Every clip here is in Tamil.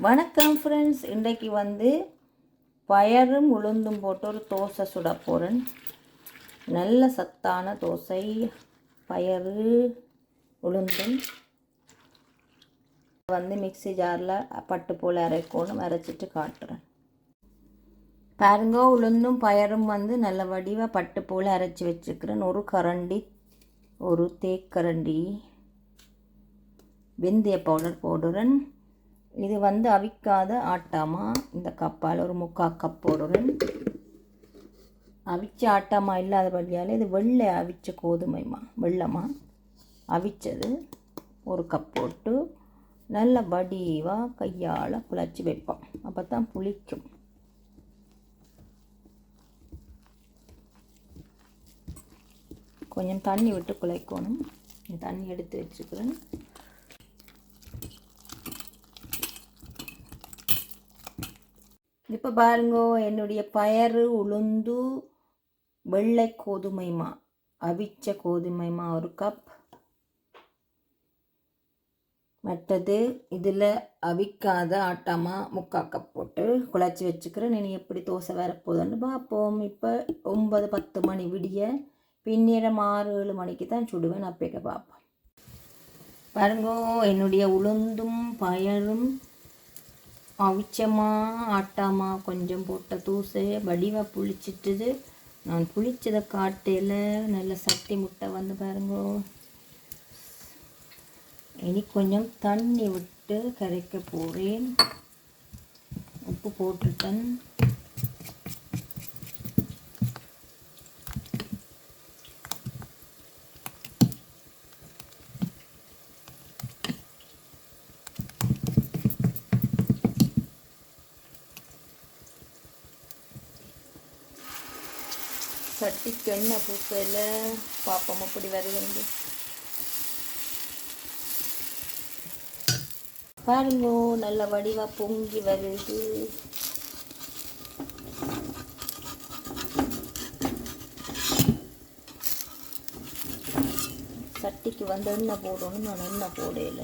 வணக்கம் ஃப்ரெண்ட்ஸ் இன்றைக்கு வந்து பயரும் உளுந்தும் போட்டு ஒரு தோசை சுட போகிறேன் நல்ல சத்தான தோசை பயறு உளுந்தும். வந்து மிக்ஸி ஜாரில் பட்டு போல் அரைக்கணும் அரைச்சிட்டு காட்டுறேன். பாருங்க உளுந்தும் பயரும் வந்து நல்ல வடிவாக பட்டு போல் அரைச்சி வச்சுக்கிறேன். ஒரு கரண்டி ஒரு தேக்கரண்டி. வெந்தய பவுடர் போடுறேன். இது வந்து அவிக்காத ஆட்டாமா? இந்த கப்பால் ஒரு முக்கால் கப் போடுறேன் அவிச்ச ஆட்டாமா இல்லாத வழியால் இது வெள்ளை அவிச்ச கோதுமைமா வெள்ளமா? அவிச்சது ஒரு கப் போட்டு நல்ல வடிவாக கையால் குழச்சி வைப்போம். அப்போ தான் புளிக்கும். கொஞ்சம் தண்ணி விட்டு குழைக்கணும். தண்ணி எடுத்து வச்சுக்கிறேன். இப்போ பாருங்க என்னுடைய பயறு உளுந்து வெள்ளை கோதுமைமா அவிச்ச கோதுமைமா ஒரு கப் மற்றது இதில் அவிக்காத ஆட்டாமா முக்கால் கப் போட்டு குழச்சி வச்சுக்கிறேன். நீ எப்படி தோசை வரப்போகுதுன்னு பார்ப்போம் இப்போ ஒன்பது பத்து மணி விடிய பின்னிரம் ஆறு ஏழு மணிக்கு தான் சுடுவேன். அப்பேக்க பார்ப்பேன் பாருங்கோ என்னுடைய உளுந்தும் பயரும் அவிச்சமா ஆட்டாமா கொஞ்சம் போட்ட தூசை வடிவாக புளிச்சிட்டுது. நான் புளிச்சதை காட்டையில் நல்ல சட்டி முட்டை வந்து பாருங்கோ. இனி கொஞ்சம் தண்ணி விட்டு கரைக்க போகிறேன் உப்பு போட்டுட்டேன் சட்டிக்கு எண்ணெய் பூக்கையில் பார்ப்போம் அப்படி வருகிறது பாருங்க நல்ல வடிவாக பொங்கி வருது. சட்டிக்கு வந்து எண்ணெய் போடணும் நான் எண்ணெய் போடையில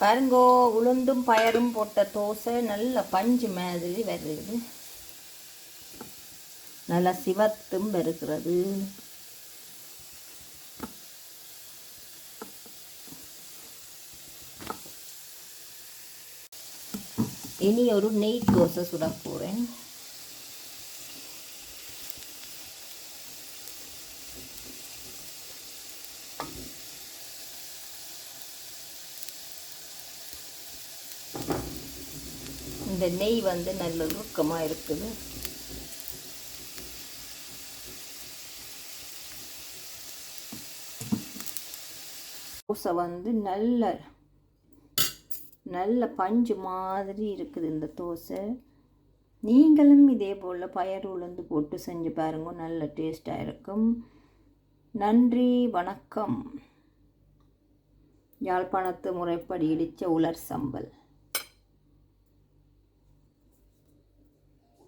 பாருங்கோ உளுந்தும் பயரும் போட்ட தோசை நல்ல பஞ்சு மாதிரி வருது. நல்லா சிவத்தும் வருகிறது. இனி ஒரு நெய் தோசை சுட போகிறேன் இந்த நெய் வந்து நல்ல நுணுக்கமாக இருக்குது. தோசை வந்து நல்ல நல்ல பஞ்சு மாதிரி இருக்குது இந்த தோசை. நீங்களும் இதே போல் பயறு உளுந்து போட்டு செஞ்சு பாருங்க நல்ல டேஸ்ட்டாக இருக்கும். நன்றி வணக்கம். யாழ்ப்பாணத்து முறைப்படி இடித்த உலர் சம்பல்.